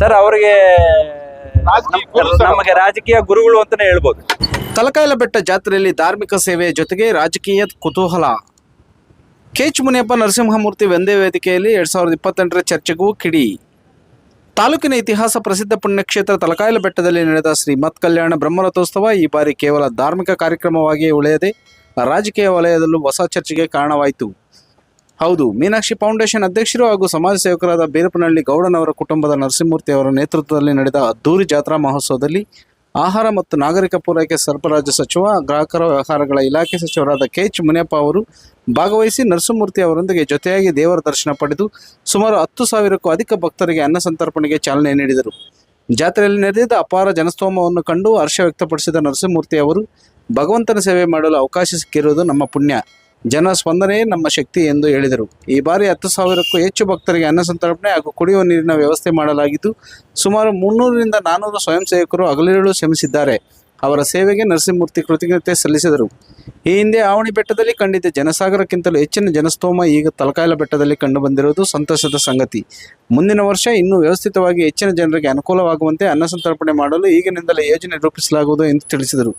Sir ಅವರಿಗೆ ನಮಗೆ ರಾಜಕೀಯ ಗುರುಗಳು ಅಂತಾನೆ ಹೇಳ್ಬೋದು. ತಲಕಾಯಲ ಬೆಟ್ಟ ಜಾತ್ರೆಯಲ್ಲಿ ಧಾರ್ಮಿಕ ಸೇವೆ ಜೊತೆಗೆ ರಾಜಕೀಯ ಕುತೂಹಲ. ಕೆಚ್ ಮುನಿಯಪ್ಪ ನರಸಿಂಹಮೂರ್ತಿ ವಂದೇ ವೇದಿಕೆಯಲ್ಲಿ ಎರಡ್ ಸಾವಿರದ ಇಪ್ಪತ್ತೆಂಟರ ಚರ್ಚೆಗೂ ಕಿಡಿ. ತಾಲೂಕಿನ ಇತಿಹಾಸ ಪ್ರಸಿದ್ಧ ಪುಣ್ಯಕ್ಷೇತ್ರ ತಲಕಾಯಲ ಬೆಟ್ಟದಲ್ಲಿ ನಡೆದ ಶ್ರೀಮತ್ ಕಲ್ಯಾಣ ಬ್ರಹ್ಮರಥೋತ್ಸವ ಈ ಬಾರಿ ಕೇವಲ ಧಾರ್ಮಿಕ ಕಾರ್ಯಕ್ರಮವಾಗಿ ಉಳಿಯದೆ ರಾಜಕೀಯ ವಲಯದಲ್ಲೂ ಹೊಸ ಚರ್ಚೆಗೆ ಕಾರಣವಾಯಿತು. ಹೌದು, ಮೀನಾಕ್ಷಿ ಫೌಂಡೇಶನ್ ಅಧ್ಯಕ್ಷರು ಹಾಗೂ ಸಮಾಜ ಸೇವಕರಾದ ಬೀರಪ್ಪನಹಳ್ಳಿ ಗೌಡನವರ ಕುಟುಂಬದ ನರಸಿಂಹಮೂರ್ತಿ ಅವರ ನೇತೃತ್ವದಲ್ಲಿ ನಡೆದ ಅದ್ದೂರಿ ಜಾತ್ರಾ ಮಹೋತ್ಸವದಲ್ಲಿ ಆಹಾರ ಮತ್ತು ನಾಗರಿಕ ಪೂರೈಕೆ ಸರಬರಾಜು ಸಚಿವ, ಗ್ರಾಹಕರ ವ್ಯವಹಾರಗಳ ಇಲಾಖೆ ಸಚಿವರಾದ ಕೆ ಎಚ್ ಮುನಿಯಪ್ಪ ಅವರು ಭಾಗವಹಿಸಿ ನರಸಿಂಹಮೂರ್ತಿ ಅವರೊಂದಿಗೆ ಜೊತೆಯಾಗಿ ದೇವರ ದರ್ಶನ ಪಡೆದು ಸುಮಾರು ಹತ್ತು ಸಾವಿರಕ್ಕೂ ಅಧಿಕ ಭಕ್ತರಿಗೆ ಅನ್ನ ಸಂತರ್ಪಣೆಗೆ ಚಾಲನೆ ನೀಡಿದರು. ಜಾತ್ರೆಯಲ್ಲಿ ನಡೆದಿದ್ದ ಅಪಾರ ಜನಸ್ತೋಮವನ್ನು ಕಂಡು ಹರ್ಷ ವ್ಯಕ್ತಪಡಿಸಿದ ನರಸಿಂಹಮೂರ್ತಿ ಅವರು, ಭಗವಂತನ ಸೇವೆ ಮಾಡಲು ಅವಕಾಶ ಸಿಕ್ಕಿರುವುದು ನಮ್ಮ ಪುಣ್ಯ. ಜನ ಸ್ಪಂದನೆಯೇ ನಮ್ಮ ಶಕ್ತಿ ಎಂದು ಹೇಳಿದರು. ಈ ಬಾರಿ ಹತ್ತು ಸಾವಿರಕ್ಕೂ ಹೆಚ್ಚು ಭಕ್ತರಿಗೆ ಅನ್ನ ಸಂತರ್ಪಣೆ ಹಾಗೂ ಕುಡಿಯುವ ನೀರಿನ ವ್ಯವಸ್ಥೆ ಮಾಡಲಾಗಿದ್ದು, ಸುಮಾರು ಮುನ್ನೂರರಿಂದ ನಾನ್ನೂರು ಸ್ವಯಂ ಸೇವಕರು ಹಗಲಿರುಳು ಶ್ರಮಿಸಿದ್ದಾರೆ. ಅವರ ಸೇವೆಗೆ ನರಸಿಂಹಮೂರ್ತಿ ಕೃತಜ್ಞತೆ ಸಲ್ಲಿಸಿದರು. ಈ ಹಿಂದೆ ಆವಣಿ ಬೆಟ್ಟದಲ್ಲಿ ಕಂಡಿದ್ದ ಜನಸಾಗರಕ್ಕಿಂತಲೂ ಹೆಚ್ಚಿನ ಜನಸ್ತೋಮ ಈಗ ತಲಕಾಯಲ ಬೆಟ್ಟದಲ್ಲಿ ಕಂಡುಬಂದಿರುವುದು ಸಂತಸದ ಸಂಗತಿ. ಮುಂದಿನ ವರ್ಷ ಇನ್ನೂ ವ್ಯವಸ್ಥಿತವಾಗಿ ಹೆಚ್ಚಿನ ಜನರಿಗೆ ಅನುಕೂಲವಾಗುವಂತೆ ಅನ್ನ ಸಂತರ್ಪಣೆ ಮಾಡಲು ಈಗಿನಿಂದಲೇ ಯೋಜನೆ ರೂಪಿಸಲಾಗುವುದು ಎಂದು ತಿಳಿಸಿದರು.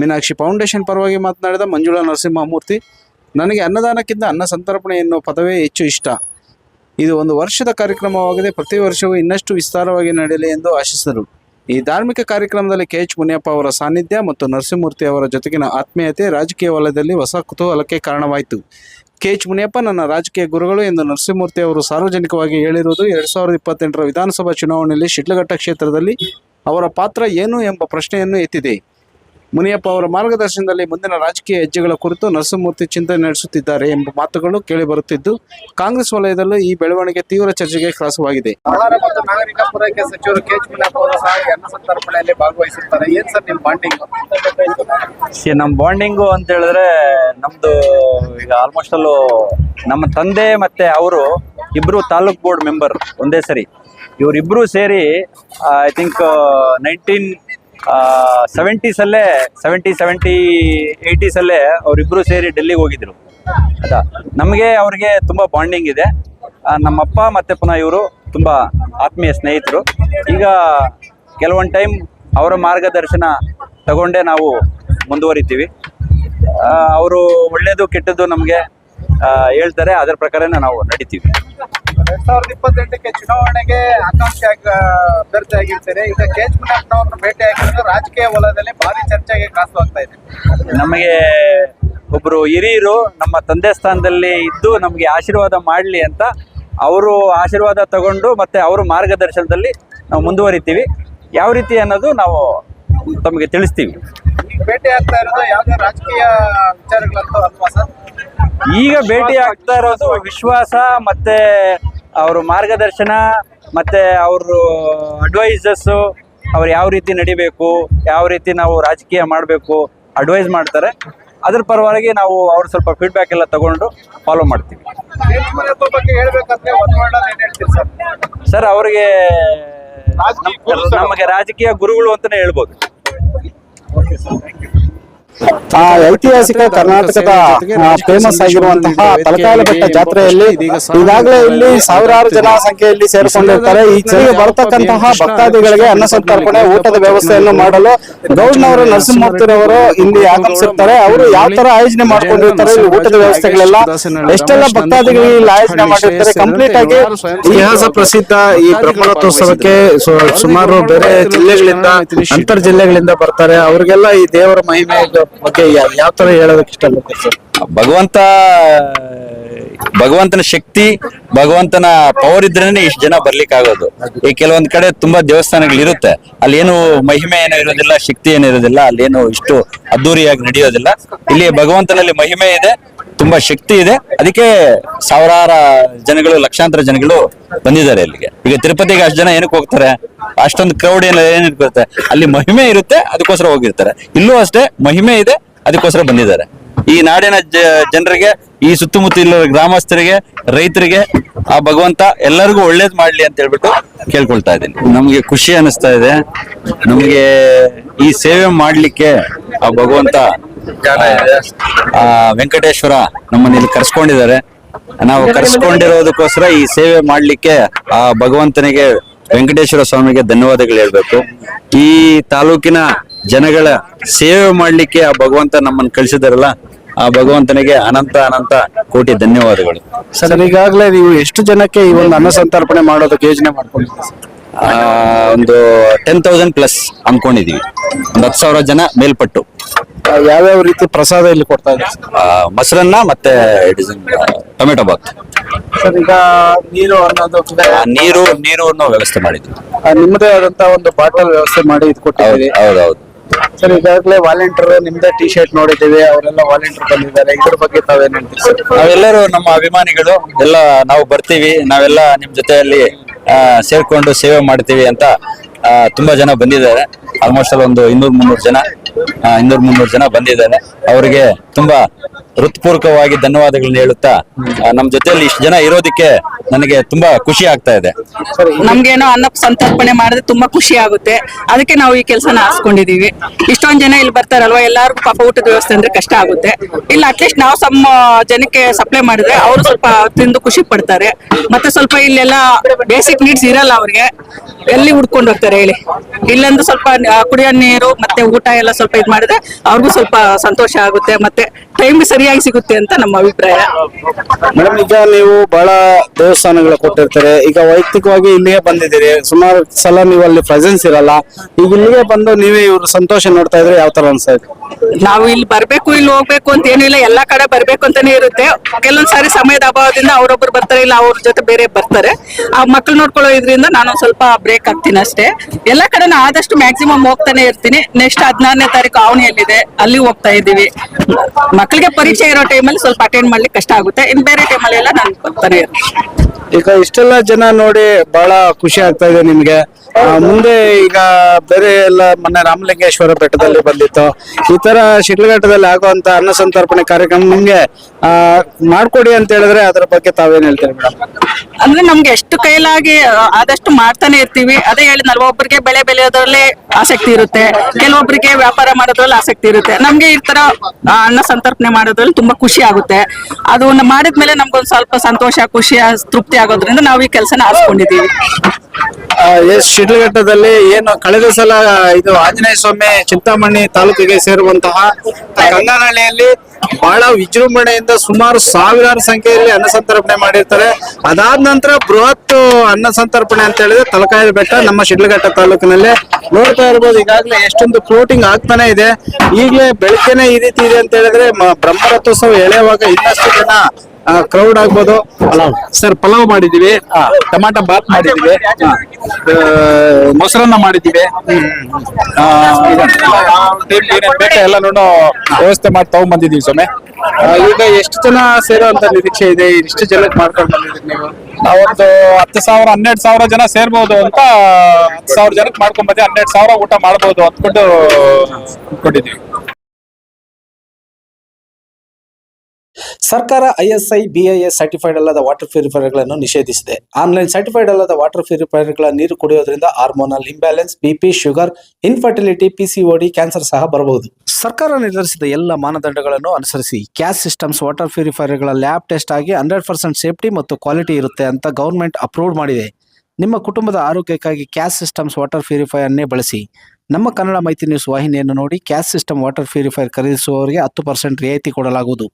ಮೀನಾಕ್ಷಿ ಫೌಂಡೇಶನ್ ಪರವಾಗಿ ಮಾತನಾಡಿದ ಮಂಜುಳಾ ನರಸಿಂಹಮೂರ್ತಿ, ನನಗೆ ಅನ್ನದಾನಕ್ಕಿಂತ ಅನ್ನ ಸಂತರ್ಪಣೆ ಎನ್ನುವ ಪದವೇ ಹೆಚ್ಚು ಇಷ್ಟ. ಇದು ಒಂದು ವರ್ಷದ ಕಾರ್ಯಕ್ರಮವಾಗದೆ ಪ್ರತಿ ವರ್ಷವೂ ಇನ್ನಷ್ಟು ವಿಸ್ತಾರವಾಗಿ ನಡೆಯಲಿ ಎಂದು ಆಶಿಸಿದರು. ಈ ಧಾರ್ಮಿಕ ಕಾರ್ಯಕ್ರಮದಲ್ಲಿ ಕೆ. ಎಚ್. ಮುನಿಯಪ್ಪ ಅವರ ಸಾನ್ನಿಧ್ಯ ಮತ್ತು ನರಸಿಂಹಮೂರ್ತಿ ಅವರ ಜೊತೆಗಿನ ಆತ್ಮೀಯತೆ ರಾಜಕೀಯ ವಲಯದಲ್ಲಿ ಹೊಸ ಕುತೂಹಲಕ್ಕೆ ಕಾರಣವಾಯಿತು. ಕೆ. ಎಚ್. ಮುನಿಯಪ್ಪ ನನ್ನ ರಾಜಕೀಯ ಗುರುಗಳು ಎಂದು ನರಸಿಂಹಮೂರ್ತಿ ಅವರು ಸಾರ್ವಜನಿಕವಾಗಿ ಹೇಳಿರುವುದು ಎರಡ್ ಸಾವಿರದ ಇಪ್ಪತ್ತೆಂಟರ ವಿಧಾನಸಭಾ ಚುನಾವಣೆಯಲ್ಲಿ ಶಿಡ್ಲಘಟ್ಟ ಕ್ಷೇತ್ರದಲ್ಲಿ ಅವರ ಪಾತ್ರ ಏನು ಎಂಬ ಪ್ರಶ್ನೆಯನ್ನು ಎತ್ತಿದೆ. ಮುನಿಯಪ್ಪ ಅವರ ಮಾರ್ಗದರ್ಶನದಲ್ಲಿ ಮುಂದಿನ ರಾಜಕೀಯ ಹೆಜ್ಜೆಗಳ ಕುರಿತು ನರಸಿಂಹಮೂರ್ತಿ ಚಿಂತನೆ ನಡೆಸುತ್ತಿದ್ದಾರೆ ಎಂಬ ಮಾತುಗಳು ಕೇಳಿಬರುತ್ತಿದ್ದು ಕಾಂಗ್ರೆಸ್ ವಲಯದಲ್ಲೂ ಈ ಬೆಳವಣಿಗೆ ತೀವ್ರ ಚರ್ಚೆಗೆ ಗ್ರಾಸವಾಗಿದೆ ಆಹಾರ ಮತ್ತು ನಾಗರಿಕ ಪೂರೈಕೆ ಸಚಿವರು ಕೆ. ಎಚ್. ಮುನಿಯಪ್ಪ ಅವರು ಸಹ ಈ ಅನ್ನ ಸಂತರ್ಪಣೆಯಲ್ಲಿ ಭಾಗವಹಿಸಿರ್ತಾರೆ ಏನ್ ಸರ್ ನಿಮ್ ಬಾಂಡಿಂಗ್ ನಮ್ ನಮ್ಮ ಬಾಂಡಿಂಗು ಅಂತ ಹೇಳಿದ್ರೆ ನಮ್ದು ಈಗ ಆಲ್ಮೋಸ್ಟ್ ಅಲ್ಲೂ ನಮ್ಮ ತಂದೆ ಮತ್ತೆ ಅವರು ಇಬ್ರು ತಾಲೂಕ್ ಬೋರ್ಡ್ ಮೆಂಬರ್ ಒಂದೇ ಸರಿ. ಇವರಿಬ್ರು ಸೇರಿ ಐ ಥಿಂಕ್ ನೈನ್ಟೀನ್ ಸೆವೆಂಟೀಸಲ್ಲೇ ಸೆವೆಂಟಿ ಸೆವೆಂಟಿ ಏಯ್ಟೀಸಲ್ಲೇ ಅವರಿಬ್ರು ಸೇರಿ ಡೆಲ್ಲಿಗೆ ಹೋಗಿದ್ರು. ಆಯ್ತಾ ನಮಗೆ ಅವ್ರಿಗೆ ತುಂಬ ಬಾಂಡಿಂಗ್ ಇದೆ. ನಮ್ಮಪ್ಪ ಮತ್ತೆ ಪುನಃ ಇವರು ತುಂಬ ಆತ್ಮೀಯ ಸ್ನೇಹಿತರು. ಈಗ ಕೆಲವೊಂದು ಟೈಮ್ ಅವರ ಮಾರ್ಗದರ್ಶನ ತಗೊಂಡೇ ನಾವು ಮುಂದುವರಿತೀವಿ. ಅವರು ಒಳ್ಳೇದು ಕೆಟ್ಟದ್ದು ನಮಗೆ ಹೇಳ್ತಾರೆ. ಅದರ ಪ್ರಕಾರನೇ ನಾವು ನಡಿತೀವಿ. ಎರಡ್ ಸಾವಿರದ ಇಪ್ಪತ್ತೆಂಟಕ್ಕೆ ಚುನಾವಣೆಗೆ ಆಕಾಂಕ್ಷಿಯಾಗಿ ಅಭ್ಯರ್ಥಿ ಆಗಿರ್ತಾರೆ. ಈಗ ಕೆ ಎಚ್ ಮುನಿಯಪ್ಪನವ್ರನ್ನ ಭೇಟಿ ಆಗಿರೋದು ರಾಜಕೀಯ ವಲಯದಲ್ಲಿ ಭಾರಿ ಚರ್ಚೆಗೆ ಕಾಸು ಆಗ್ತಾ ಇದೆ. ನಮಗೆ ಒಬ್ರು ಹಿರಿಯರು ನಮ್ಮ ತಂದೆ ಸ್ಥಾನದಲ್ಲಿ ಇದ್ದು ನಮಗೆ ಆಶೀರ್ವಾದ ಮಾಡಲಿ ಅಂತ ಅವರು ಆಶೀರ್ವಾದ ತಗೊಂಡು ಮತ್ತೆ ಅವರು ಮಾರ್ಗದರ್ಶನದಲ್ಲಿ ನಾವು ಮುಂದುವರಿತೀವಿ. ಯಾವ ರೀತಿ ಅನ್ನೋದು ನಾವು ತಮಗೆ ತಿಳಿಸ್ತೀವಿ. ಭೇಟಿ ಆಗ್ತಾ ಇರೋದು ಯಾವುದೇ ರಾಜಕೀಯ ವಿಚಾರಗಳಂತೂ ಅಲ್ವಾ ಸರ್? ಈಗ ಭೇಟಿ ಆಗ್ತಾ ಇರೋದು ವಿಶ್ವಾಸ ಮತ್ತೆ ಅವ್ರ ಮಾರ್ಗದರ್ಶನ ಮತ್ತೆ ಅವರು ಅಡ್ವೈಸಸ್ಸು ಅವ್ರು ಯಾವ ರೀತಿ ನಡಿಬೇಕು, ಯಾವ ರೀತಿ ನಾವು ರಾಜಕೀಯ ಮಾಡಬೇಕು ಅಡ್ವೈಸ್ ಮಾಡ್ತಾರೆ. ಅದ್ರ ಪರವಾಗಿ ನಾವು ಅವ್ರು ಸ್ವಲ್ಪ ಫೀಡ್ಬ್ಯಾಕ್ ಎಲ್ಲ ತಗೊಂಡು ಫಾಲೋ ಮಾಡ್ತೀವಿ. ಸರ್ ಅವರಿಗೆ ಅಂತಲೇ ನಮಗೆ ರಾಜಕೀಯ ಗುರುಗಳು ಥ್ಯಾಂಕ್ ಹೇಳ್ಬೋದು. ಆ ಐತಿಹಾಸಿಕ ಕರ್ನಾಟಕದ ಫೇಮಸ್ ಆಗಿರುವಂತಹ ತಲಕಾಲ ಬೆಟ್ಟ ಜಾತ್ರೆಯಲ್ಲಿ ಈಗಾಗಲೇ ಇಲ್ಲಿ ಸಾವಿರಾರು ಜನ ಸಂಖ್ಯೆಯಲ್ಲಿ ಸೇರಿಕೊಂಡಿರ್ತಾರೆ. ಈ ಚಳಿಗೆ ಬರತಕ್ಕಂತಹ ಭಕ್ತಾದಿಗಳಿಗೆ ಅನ್ನ ಸಂತರ್ಪಣೆ ಊಟದ ವ್ಯವಸ್ಥೆಯನ್ನು ಮಾಡಲು ಗೌಡ್ನವರು ನರಸಿಂಹಮೂರ್ತಿರವರು ಇಲ್ಲಿ ಆಗಮಿಸಿರ್ತಾರೆ ಅವರು ಯಾವ ತರ ಆಯೋಜನೆ ಮಾಡ್ಕೊಂಡಿರ್ತಾರೆ ಇಲ್ಲಿ ಊಟದ ವ್ಯವಸ್ಥೆಗಳೆಲ್ಲ ಎಷ್ಟೆಲ್ಲ ಭಕ್ತಾದಿಗಳಿಗೆ ಇಲ್ಲಿ ಆಯೋಜನೆ ಮಾಡಿರ್ತಾರೆ. ಕಂಪ್ಲೀಟ್ ಆಗಿ ಇತಿಹಾಸ ಪ್ರಸಿದ್ಧ ಈ ಬ್ರಹ್ಮರಥೋತ್ಸವಕ್ಕೆ ಸುಮಾರು ಬೇರೆ ಜಿಲ್ಲೆಗಳಿಂದ ಅಂತರ್ ಜಿಲ್ಲೆಗಳಿಂದ ಬರ್ತಾರೆ. ಅವ್ರಿಗೆಲ್ಲ ಈ ದೇವರ ಮಹಿಮೆ ಬಗ್ಗೆ ಯಾವ ತರ ಹೇಳೋದಕ್ಕೆ ಇಷ್ಟ ಸರ್? ಭಗವಂತ, ಭಗವಂತನ ಶಕ್ತಿ, ಭಗವಂತನ ಪವರ್ ಇದ್ರೇನೆ ಇಷ್ಟು ಜನ ಬರ್ಲಿಕ್ಕಾಗೋದು. ಈ ಕೆಲವೊಂದ್ ಕಡೆ ತುಂಬಾ ದೇವಸ್ಥಾನಗಳು ಇರುತ್ತೆ. ಅಲ್ಲಿ ಏನು ಮಹಿಮೆ ಏನೋ ಇರೋದಿಲ್ಲ, ಶಕ್ತಿ ಏನೋ ಇರೋದಿಲ್ಲ, ಅಲ್ಲಿ ಏನು ಇಷ್ಟು ಅದ್ದೂರಿಯಾಗಿ ನಡೆಯೋದಿಲ್ಲ. ಇಲ್ಲಿ ಭಗವಂತನಲ್ಲಿ ಮಹಿಮೆ ಇದೆ, ತುಂಬಾ ಶಕ್ತಿ ಇದೆ. ಅದಕ್ಕೆ ಸಾವಿರಾರ ಜನಗಳು, ಲಕ್ಷಾಂತರ ಜನಗಳು ಬಂದಿದ್ದಾರೆ ಇಲ್ಲಿಗೆ. ಈಗ ತಿರುಪತಿಗೆ ಅಷ್ಟು ಜನ ಏನಕ್ಕೆ ಹೋಗ್ತಾರೆ? ಅಷ್ಟೊಂದು ಕ್ರೌಡ್ ಏನು ಏನಿರುತ್ತೆ ಅಲ್ಲಿ ಮಹಿಮೆ ಇರುತ್ತೆ, ಅದಕ್ಕೋಸ್ಕರ ಹೋಗಿರ್ತಾರೆ. ಇಲ್ಲೂ ಅಷ್ಟೇ ಮಹಿಮೆ ಇದೆ, ಅದಕ್ಕೋಸ್ಕರ ಬಂದಿದ್ದಾರೆ. ಈ ನಾಡಿನ ಜನರಿಗೆ, ಈ ಸುತ್ತಮುತ್ತ ಇರುವ ಗ್ರಾಮಸ್ಥರಿಗೆ, ರೈತರಿಗೆ, ಆ ಭಗವಂತ ಎಲ್ಲರಿಗೂ ಒಳ್ಳೇದ್ ಮಾಡ್ಲಿ ಅಂತ ಹೇಳ್ಬಿಟ್ಟು ಕೇಳ್ಕೊಳ್ತಾ ಇದ್ದೀನಿ. ನಮ್ಗೆ ಖುಷಿ ಅನಿಸ್ತಾ ಇದೆ. ನಮ್ಗೆ ಈ ಸೇವೆ ಮಾಡ್ಲಿಕ್ಕೆ ಆ ಭಗವಂತ, ಆ, ವೆಂಕಟೇಶ್ವರ ನಮ್ಮನ್ನ ಇಲ್ಲಿ ಕರ್ಸ್ಕೊಂಡಿದ್ದಾರೆ. ನಾವು ಕರ್ಸ್ಕೊಂಡಿರೋದಕ್ಕೋಸ್ಕರ ಈ ಸೇವೆ ಮಾಡ್ಲಿಕ್ಕೆ ಆ ಭಗವಂತನಿಗೆ ವೆಂಕಟೇಶ್ವರ ಸ್ವಾಮಿಗೆ ಧನ್ಯವಾದಗಳು ಹೇಳ್ಬೇಕು. ಈ ತಾಲೂಕಿನ ಜನಗಳ ಸೇವೆ ಮಾಡ್ಲಿಕ್ಕೆ ಆ ಭಗವಂತ ನಮ್ಮನ್ನು ಕಳಿಸಿದಾರಲ್ಲ ಆ ಭಗವಂತನಿಗೆ ಅನಂತ ಅನಂತ ಕೋಟಿ ಧನ್ಯವಾದಗಳು. ಸರ್ ಈಗಾಗಲೇ ನೀವು ಎಷ್ಟು ಜನಕ್ಕೆ ಈ ಒಂದು ಅನ್ನ ಸಂತರ್ಪಣೆ ಮಾಡೋದಕ್ಕೆ ಯೋಜನೆ ಮಾಡ್ಕೊಂಡಿದ್ದೀರಿ ಆ, ಒಂದು ಟೆನ್ ತೌಸಂಡ್ ಪ್ಲಸ್ ಅನ್ಕೊಂಡಿದೀವಿ ಒಂದು ಹತ್ತು ಸಾವಿರ ಜನ ಮೇಲ್ಪಟ್ಟು. ಯಾವ್ಯಾವ ರೀತಿ ಪ್ರಸಾದ ಇಲ್ಲಿ ಕೊಡ್ತಾ ಇದ್ದಾರೆ? ಮೊಸರನ್ನ ಮತ್ತೆ ಟೊಮೆಟೊ ಬಾತ್. ಸರ್ ಈಗ ನೀರು ಅನ್ನೋದು ನೀರು ನೀರು ನೀರನ್ನು ವ್ಯವಸ್ಥೆ ಮಾಡಿದ್ವಿ. ಆ, ನಿಮ್ಮದೇ ಆದಂತ ಒಂದು ಬಾಟಲ್ ವ್ಯವಸ್ಥೆ ಮಾಡಿ ಇದು ಹೌದು ಕೊಟ್ಟಿದ್ದೀರಿ ಹೌದೌದು ಸರ್ ಈಗಾಗಲೇ ವಾಲಂಟಿಯರ್ ನಿಮ್ದೇ ಟಿ ಶರ್ಟ್ ನೋಡಿದ್ದೀವಿ ಅವರೆಲ್ಲ ವಾಲಂಟಿಯರ್ ಬಂದಿದ್ದಾರೆ. ಇದ್ರ ಬಗ್ಗೆ ತಾವೇನ್ ಹೇಳ್ತೀರಿ ಸರ್? ನಾವೆಲ್ಲರೂ ನಮ್ಮ ಅಭಿಮಾನಿಗಳು ಎಲ್ಲ ನಾವು ಬರ್ತೀವಿ ನಾವೆಲ್ಲ ನಿಮ್ ಜೊತೆಯಲ್ಲಿ ಆ, ಸೇರ್ಕೊಂಡು ಸೇವೆ ಮಾಡ್ತೀವಿ ಅಂತ ಆ, ತುಂಬಾ ಜನ ಬಂದಿದ್ದಾರೆ. ಆಲ್ಮೋಸ್ಟ್ ಅಲ್ಲಿ ಒಂದು ಇನ್ನೂರ್ ಮುನ್ನೂರು ಜನ ಇನ್ನೂರ್ ಮುನ್ನೂರು ಜನ ಬಂದಿದ್ದಾರೆ. ಅವರಿಗೆ ತುಂಬಾ ಹೃತ್ಪೂರ್ವಕವಾಗಿ ಧನ್ಯವಾದಗಳನ್ನ ಹೇಳುತ್ತಾ ನಮ್ಮ ನಮ್ ಜೊತೆಯಲ್ಲಿ ಇಷ್ಟು ಜನ ಇರೋದಕ್ಕೆ ನನಗೆ ತುಂಬಾ ಖುಷಿ ಆಗ್ತಾ ಇದೆ. ನಮ್ಗೇನೋ ಅನ್ನ ಸಂತರ್ಪಣೆ ಮಾಡಿದ್ರೆ ತುಂಬಾ ಖುಷಿ ಆಗುತ್ತೆ. ಅದಕ್ಕೆ ನಾವು ಈ ಕೆಲಸನ ಹಾಸ್ಕೊಂಡಿದೀವಿ. ಇಷ್ಟೊಂದ್ ಜನ ಇಲ್ಲಿ ಬರ್ತಾರಲ್ವಾ? ಎಲ್ಲಾರ್ಗು ಪಾಪ ಊಟದ ವ್ಯವಸ್ಥೆ ಅಂದ್ರೆ ಕಷ್ಟ ಆಗುತ್ತೆ. ಇಲ್ಲ ಅಟ್ಲೀಸ್ಟ್ ನಾವು ಸಮ ಜನಕ್ಕೆ ಸಪ್ಲೈ ಮಾಡಿದ್ರೆ ಅವರು ಸ್ವಲ್ಪ ತಿಂದು ಖುಷಿ ಪಡ್ತಾರೆ. ಮತ್ತೆ ಸ್ವಲ್ಪ ಇಲ್ಲೆಲ್ಲ ಬೇಸಿಕ್ ನೀಡ್ಸ್ ಇರಲ್ಲ ಅವ್ರಿಗೆ. ಎಲ್ಲಿ ಹುಡ್ಕೊಂಡು ಹೋಗ್ತಾರೆ ಹೇಳಿ? ಇಲ್ಲಂದ್ರೆ ಸ್ವಲ್ಪ ಕುಡಿಯೋ ನೀರು ಮತ್ತೆ ಊಟ ಎಲ್ಲ ಸ್ವಲ್ಪ ಇದ್ ಮಾಡಿದ್ರೆ ಅವ್ರಿಗೂ ಸ್ವಲ್ಪ ಸಂತೋಷ ಆಗುತ್ತೆ ಮತ್ತೆ ಟೈಮ್ ಸರಿಯಾಗಿ ಸಿಗುತ್ತೆ ಅಂತ ನಮ್ಮ ಅಭಿಪ್ರಾಯ. ಮೇಡಮ್ ಈಗ ನೀವು ಬಹಳ ದೇವಸ್ಥಾನಗಳು ಕೊಟ್ಟಿರ್ತಾರೆ. ಈಗ ವೈಯಕ್ತಿಕವಾಗಿ ಇಲ್ಲಿಗೆ ಬಂದಿದ್ದೀರಿ. ಸುಮಾರು ಸಲ ನೀವು ಅಲ್ಲಿ ಪ್ರೆಸೆನ್ಸ್ ಇರಲ್ಲ. ಈಗ ಇಲ್ಲಿಗೆ ಬಂದು ನೀವೇ ಇವ್ರ ಸಂತೋಷ ನೋಡ್ತಾ ಇದ್ರೆ ಯಾವ ತರ ಅನ್ಸ್ತಾ ಇದೆ ನಾವು ಇಲ್ಲಿ ಬರ್ಬೇಕು ಇಲ್ಲಿ ಹೋಗ್ಬೇಕು ಅಂತ ಏನೂ ಇಲ್ಲ. ಎಲ್ಲಾ ಕಡೆ ಬರ್ಬೇಕು ಅಂತಾನೆ ಇರುತ್ತೆ. ಕೆಲವೊಂದ್ಸಾರಿ ಸಮಯದ ಅಭಾವದಿಂದ ಅವ್ರೊಬ್ರು ಬರ್ತಾರೆ ಇಲ್ಲ ಅವ್ರ ಜೊತೆ ಬೇರೆ ಬರ್ತಾರೆ. ಆ ಮಕ್ಳು ನೋಡ್ಕೊಳ್ಳೋ ಇದ್ರಿಂದ ನಾನು ಸ್ವಲ್ಪ ಬ್ರೇಕ್ ಆಗ್ತೀನಿ ಅಷ್ಟೇ. ಎಲ್ಲಾ ಕಡೆ ಆದಷ್ಟು ಮ್ಯಾಕ್ಸಿಮಮ್ ಹೋಗ್ತಾನೆ ಇರ್ತೀನಿ. ನೆಕ್ಸ್ಟ್ ಹದಿನಾರನೇ ತಾರೀಕು ಅವನಿಯಲ್ಲಿದೆ ಅಲ್ಲಿ ಹೋಗ್ತಾ ಇದ್ದೀವಿ. ಮಕ್ಕಳಿಗೆ ಪರೀಕ್ಷೆ ಇರೋ ಟೈಮಲ್ಲಿ ಸ್ವಲ್ಪ ಅಟೆಂಡ್ ಮಾಡ್ಲಿಕ್ಕೆ ಕಷ್ಟ ಆಗುತ್ತೆ. ಇನ್ ಬೇರೆ ಟೈಮಲ್ಲಿ ಎಲ್ಲ ನಾನು ಹೋಗ್ತಾನೆ ಇರ್ತೀನಿ. ಈಗ ಇಷ್ಟೆಲ್ಲ ಜನ ನೋಡಿ ಬಹಳ ಖುಷಿ ಆಗ್ತಾ ಇದೆ ನಿಮ್ಗೆ. ಮುಂದೆ ಈಗ ಬೇರೆ ಎಲ್ಲ ಮೊನ್ನೆ ರಾಮಲಿಂಗೇಶ್ವರ ಬೆಟ್ಟದಲ್ಲಿ ಬಂದಿತ್ತು. ಈ ತರ ಶಿಡ್ಲಘಟ್ಟದಲ್ಲಿ ಆಗುವಂತ ಅನ್ನ ಸಂತರ್ಪಣೆ ಕಾರ್ಯಕ್ರಮ ನಿಮ್ಗೆ ಮಾಡ್ಕೊಡಿ ಅಂತ ಹೇಳಿದ್ರೆ ಅದ್ರ ಬಗ್ಗೆ ತಾವೇನ್ ಹೇಳ್ತೀರಿ ಮೇಡಮ್? ಅಂದ್ರೆ ನಮ್ಗೆ ಎಷ್ಟು ಕೈಲಾಗಿ ಆದಷ್ಟು ಮಾಡ್ತಾನೆ ಇರ್ತೀವಿ. ಅದೇ ಹೇಳಿ ಒಬ್ಬರಿಗೆ ಬೆಳೆ ಬೆಳೆಯೋದ್ರಲ್ಲಿ ಆಸಕ್ತಿ ಇರುತ್ತೆ. ಕೆಲವೊಬ್ಬರಿಗೆ ವ್ಯಾಪಾರ ಮಾಡೋದ್ರಲ್ಲಿ ಆಸಕ್ತಿ ಇರುತ್ತೆ. ನಮ್ಗೆ ಈ ತರ ಅನ್ನ ಸಂತರ್ಪಣೆ ಮಾಡೋದ್ರಲ್ಲಿ ತುಂಬಾ ಖುಷಿ ಆಗುತ್ತೆ. ಅದು ಮಾಡಿದ್ಮೇಲೆ ನಮ್ಗೊಂದು ಸ್ವಲ್ಪ ಸಂತೋಷ, ಖುಷಿ ತೃಪ್ತಿ ಆಗೋದ್ರಿಂದ ನಾವು ಈ ಕೆಲಸನ ಆರಿಸ್ಕೊಂಡಿದೀವಿ ಶಿಡ್ಲಘಟ್ಟದಲ್ಲಿ ಏನು ಕಳೆದ ಸಲ ಇದು ಆಂಜನೇಯ ಸ್ವಾಮಿ ಚಿಂತಾಮಣಿ ತಾಲೂಕಿಗೆ ಸೇರುವಂತಹ ಗಂಗಾನಹಳ್ಳಿಯಲ್ಲಿ ಬಹಳ ವಿಜೃಂಭಣೆಯಿಂದ ಸುಮಾರು ಸಾವಿರಾರು ಸಂಖ್ಯೆಯಲ್ಲಿ ಅನ್ನ ಸಂತರ್ಪಣೆ ಮಾಡಿರ್ತಾರೆ. ಅದಾದ ನಂತರ ಬೃಹತ್ ಅನ್ನ ಸಂತರ್ಪಣೆ ಅಂತ ಹೇಳಿದ್ರೆ ತಲಕಾಯಿ ಬೆಟ್ಟ ನಮ್ಮ ಶಿಡ್ಲಘಟ್ಟ ತಾಲೂಕಿನಲ್ಲಿ ನೋಡ್ತಾ ಇರ್ಬೋದು. ಈಗಾಗಲೇ ಎಷ್ಟೊಂದು ಫ್ಲೋಟಿಂಗ್ ಆಗ್ತಾನೆ ಇದೆ. ಈಗಲೇ ಬೆಳಕೇನೆ ಈ ರೀತಿ ಇದೆ ಅಂತ ಹೇಳಿದ್ರೆ ಬ್ರಹ್ಮರಥೋತ್ಸವ ಎಳೆಯುವಾಗ ಇನ್ನಷ್ಟು ಜನ ಕ್ರೌಡ್ ಆಗ್ಬೋದು. ಸರ್ ಪಲಾವ್ ಮಾಡಿದೀವಿ ಟಮಾಟ ಬಾತ್ ಮಾಡಿದೀವಿ ಮೊಸರನ್ನ ಮಾಡಿದೀವಿ ಎಲ್ಲಾನು ವ್ಯವಸ್ಥೆ ಮಾಡಿ ತಗೊಂಡ್ ಬಂದಿದೀವಿ ಸ್ವಾಮಿ. ಈಗ ಎಷ್ಟು ಜನ ಸೇರೋ ಅಂತ ನಿರೀಕ್ಷೆ ಇದೆ? ಇಷ್ಟು ಜನಕ್ಕೆ ಮಾಡ್ಕೊಂಡು ಬಂದಿದ್ದೀರಿ ನೀವು? ನಾವೊಂದು ಹತ್ತು ಸಾವಿರ ಹನ್ನೆರಡು ಸಾವಿರ ಜನ ಸೇರ್ಬೋದು ಅಂತ ಹತ್ತು ಸಾವಿರ ಜನಕ್ಕೆ ಮಾಡ್ಕೊಂಡ್ ಬಂದಿ ಹನ್ನೆರಡು ಸಾವಿರ ಊಟ ಮಾಡ್ಬೋದು ಅಂದ್ಕೊಂಡು ಅನ್ಕೊಂಡಿದೀವಿ ಸರ್ಕಾರ ಐಎಸ್ಐ ಬಿಐಎಸ್ ಸರ್ಟಿಫೈಡ್ ಅಲ್ಲದ ವಾಟರ್ ಪ್ಯೂರಿಫೈಯರ್ಗಳನ್ನು ನಿಷೇಧಿಸಿದೆ. ಆನ್ಲೈನ್ ಸರ್ಟಿಫೈಡ್ ಅಲ್ಲದ ವಾಟರ್ ಪ್ಯೂರಿಫೈಯರ್ಗಳ ನೀರು ಕುಡಿಯೋದ್ರಿಂದ hormonal imbalance BP sugar infertility PCOD cancer ಸಹ ಬರಬಹುದು. ಸರ್ಕಾರ ನಿರ್ಧರಿಸಿದ ಎಲ್ಲ ಮಾನದಂಡಗಳನ್ನು ಅನುಸರಿಸಿ ಕ್ಯಾಸ್ ಸಿಸ್ಟಮ್ಸ್ ವಾಟರ್ ಪ್ಯೂರಿಫೈಯರ್ಗಳ ಲ್ಯಾಬ್ ಟೆಸ್ಟ್ ಆಗಿ ಹಂಡ್ರೆಡ್ ಪರ್ಸೆಂಟ್ ಸೇಫ್ಟಿ ಮತ್ತು ಕ್ವಾಲಿಟಿ ಇರುತ್ತೆ ಅಂತ ಗೌರ್ಮೆಂಟ್ ಅಪ್ರೂವ್ ಮಾಡಿದೆ. ನಿಮ್ಮ ಕುಟುಂಬದ ಆರೋಗ್ಯಕ್ಕಾಗಿ ಕ್ಯಾಸ್ ಸಿಸ್ಟಮ್ಸ್ ವಾಟರ್ ಪ್ಯೂರಿಫೈಯರ್ನೇ ಬಳಸಿ. ನಮ್ಮ ಕನ್ನಡ ಮೈತ್ರಿ ನ್ಯೂಸ್ ವಾಹಿನಿಯನ್ನು ನೋಡಿ ಕ್ಯಾಸ್ ಸಿಸ್ಟಮ್ ವಾಟರ್ ಪ್ಯೂರಿಫೈಯರ್ ಖರೀದಿಸುವವರಿಗೆ ಹತ್ತು ಪರ್ಸೆಂಟ್ ರಿಯಾಯಿತಿ ಕೊಡಲಾಗುವುದು.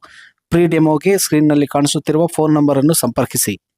ಪ್ರೀ ಡೆಮೋಗೆ ಸ್ಕ್ರೀನ್ನಲ್ಲಿ ಕಾಣಿಸುತ್ತಿರುವ ಫೋನ್ ನಂಬರ್ ಅನ್ನು ಸಂಪರ್ಕಿಸಿ.